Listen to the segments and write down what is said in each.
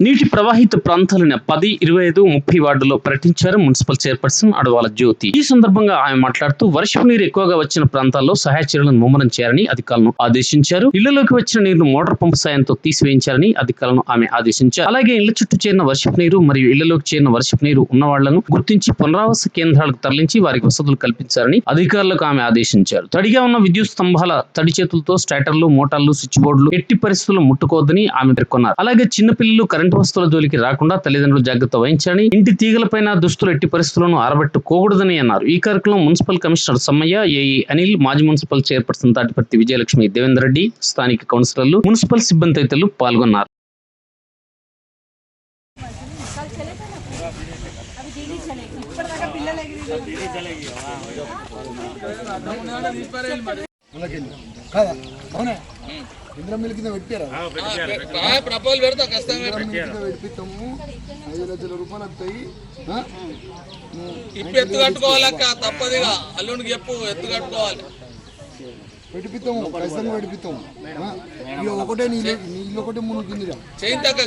నీటి ప్రవాహిత ప్రాంతాలైన పది ఇరవై ఐదు ముప్పై వార్డులో పర్యటించారు మున్సిపల్ చైర్పర్సన్ అడవాల జ్యోతి. ఈ సందర్భంగా ఆమె మాట్లాడుతూ వర్షపు నీరు ఎక్కువగా వచ్చిన ప్రాంతాల్లో సహాయ చర్యలను ముమ్మరం చేయాలని అధికారులను ఆదేశించారు. ఇళ్ళలోకి వచ్చిన నీరును మోటార్ పంపు సాయంతో తీసివేయించాలని అధికారులను ఆమె ఆదేశించారు. అలాగే ఇళ్ళ చుట్టూ చేరిన వర్షపు నీరు మరియు ఇళ్ళలోకి చేరిన వర్షపు నీరు ఉన్న వాళ్ళను గుర్తించి పునరావాస కేంద్రాలకు తరలించి వారికి వసతులు కల్పించాలని అధికారులకు ఆమె ఆదేశించారు. తడిగా ఉన్న విద్యుత్ స్తంభాల తడి చేతులతో స్టాటర్లు మోటార్లు స్విచ్ బోర్డులు ఎట్టి పరిస్థితుల్లో ముట్టుకోవద్దని ఆమె పేర్కొన్నారు. అలాగే చిన్నపిల్లలు కరెంటు వస్తువుల జోలికి రాకుండా తల్లిదండ్రులు జాగ్రత్త వహించాలని ఇంటి తీగలపైన దుస్తులు ఎట్టి పరిస్థితులను ఆరబెట్టుకోకూడదని అన్నారు. ఈ కార్యక్రమంలో municipal commissioner Sammaiah AE Anil మాజీ మున్సిపల్ చైర్పర్సన్ తాటిపర్తి విజయలక్ష్మి దేవేందర్ రెడ్డి స్థానిక కౌన్సిలర్లు మున్సిపల్ సిబ్బంది తదితరులు పాల్గొన్నారు. అవునా ఇంద్రం మిల్ కింద పెట్టారా ప్రపోజల్ పెడతా ఖచ్చితంగా పెట్టిస్తాము. ఐదు లక్షల రూపాయలు వస్తాయి. ఇప్పుడు ఎత్తు కట్టుకోవాలక్క తప్పదిగా అల్లుడికి చెప్పు ఎత్తు కట్టుకోవాలి. పెట్టిపిస్తాము ఖచ్చితంగా పెట్టిపిస్తాము? ఇక ఒకటే నీ నీ ఇల్లు ఒకటే మునుగుతుందిరా. చేయించాక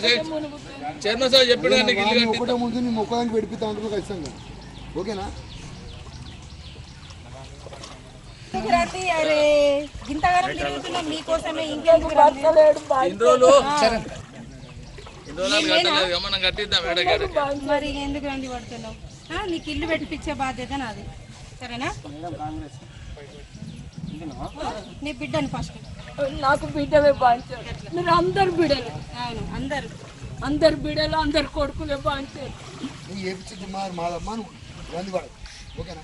చైర్మన్ సార్ చెప్పాడు కానీ నీకు ఇల్లు నీ కట్టి ఒకటే మునుగుతుంది నీ మొక్కదానికి పెట్టిపిస్తాం అంటారు ఖచ్చితంగా. ఓకేనా? అరే. ఇంతగానం తిరుగుతున్నాం మీకోసమే ఇంకెందుకు మరి ఎందుకు రండి పడుతున్నావు ఆ, నీకు ఇల్లు పెట్టిపించే బాధ్యత నాది. సరేనా? నీ బిడ్డని ఫస్ట్. నాకు బాంచారు మీరు అందరు బిడ్డలు. అవును అందరు. అందరు బిడ్డలు అందరు కొడుకులే పడదు ఓకేనా?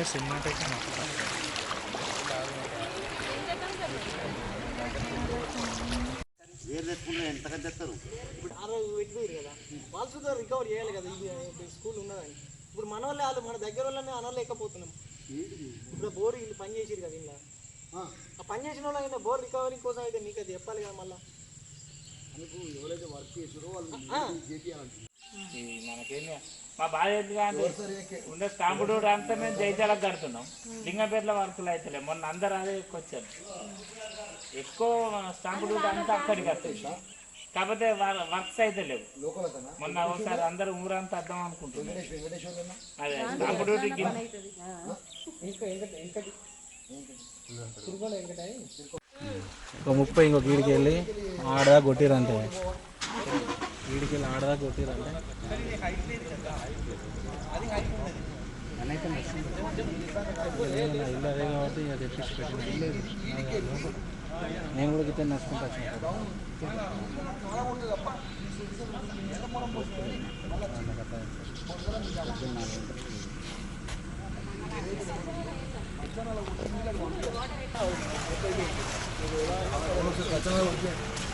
ఉండకు. ఏదో నేను అక్కడికి వెళ్ళి రికవర్ చేయాలి కదా. ఈ స్కూల్ ఉన్నదని. ఇప్పుడు మన వాళ్ళే వాళ్ళు మన దగ్గర వాళ్ళని అనలేకపోతున్నాం. ఇప్పుడు బోర్ వీళ్ళు పని చేసిరు కదా ఇలా ఆ. పని చేసిన వాళ్ళు బోర్ రికవరీ కోసం అయితే మీకు అది చెప్పాలి కదా మళ్ళీ. ఎవరైతే వర్క్ చేసారో వాళ్ళు మనకేమి మా బాధ ఎందుకు అంటే ఉండే స్టాంపు డూర్ అంతా మేము జైత్యాలకు కడుతున్నాం. లింగంపేటలో వర్కులు అవుతలే మొన్న అందరు అదే వచ్చారు ఎక్కువ స్టాంపు డూర్ అంతా అక్కడికి వస్తుంది కాకపోతే వర్క్స్ అయితే లేవు. మొన్న ఒకసారి అందరూ ఊరంతా అర్థం అనుకుంటున్నారు. అదే స్టాంపు డ్యూటీకి ఒక ముప్పై ఇంకొక వీడికి వెళ్ళి ఆడదా కొట్టిరంటే వీడికి వెళ్ళి ఆడదా కొట్టిరంటే ఇల్లు అదే కాబట్టి ఇక తెప్పించి పెట్టిన. నేను కూడా గిట్ట నడుచుకుంటా వచ్చిన.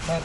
సార్